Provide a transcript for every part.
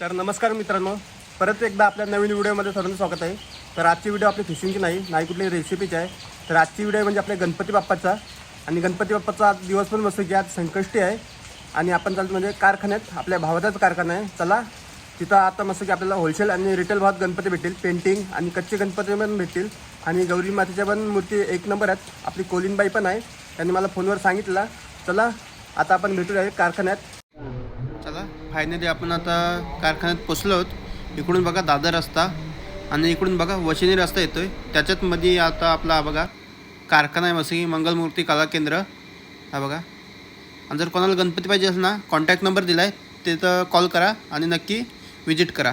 तर नमस्कार मित्रांनो. परत एकदा आपल्या नवीन व्हिडिओमध्ये सर्वांचं स्वागत आहे. तर आजची व्हिडिओ आपली फिशिंगची नाही नाही कुठली रेसिपीची आहे. तर आजची व्हिडिओ म्हणजे आपल्या गणपती बाप्पाचा. आणि गणपती बाप्पाचा आज दिवस पण मस्त की आज संकष्टी आहे. आणि आपण चालतो म्हणजे कारखान्यात आपल्या भावाचाच कारखाना आहे. चला तिथं आता मस्त की आपल्याला होलसेल आणि रिटेल भावात गणपती भेटतील पेंटिंग आणि कच्चे गणपती पण भेटतील. आणि गौरी मातेच्या पण मूर्ती एक नंबर आहेत. आपली कोलिनबाई पण आहे. त्यांनी मला फोनवर सांगितलं. चला आता आपण भेटूया कारखान्यात. फायनली आपण आता कारखान्यात पोचलो आहोत. इकडून बघा दादर रस्ता आणि इकडून बघा वशिनी रस्ता येतोय. त्याच्यात मध्ये आता आपला बघा कारखाना आहे वसई मंगलमूर्ती कला केंद्र. हा बघा. आणि जर कोणाला गणपती पाहिजे असेल ना कॉन्टॅक्ट नंबर दिला आहे तिथं कॉल करा आणि नक्की विजिट करा.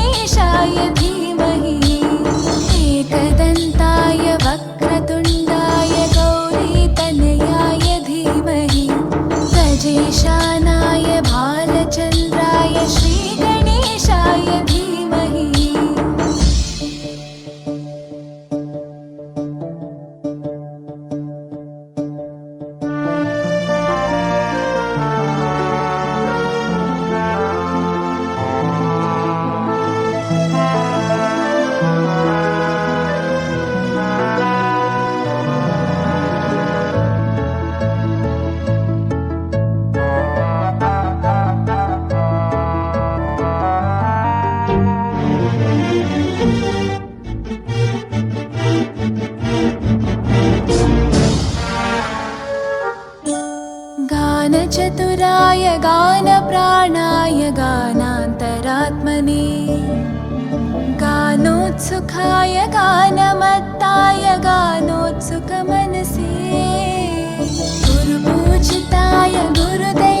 गजेशानाय भालचन्द्राय श्रीगणेशाय गानचतुराय गानप्राणाय गानान्तरात्मने गानोत्सुखाय गानमत्ताय गानोत्सुकमनसे गुरुपूजिताय गुरुदैवताय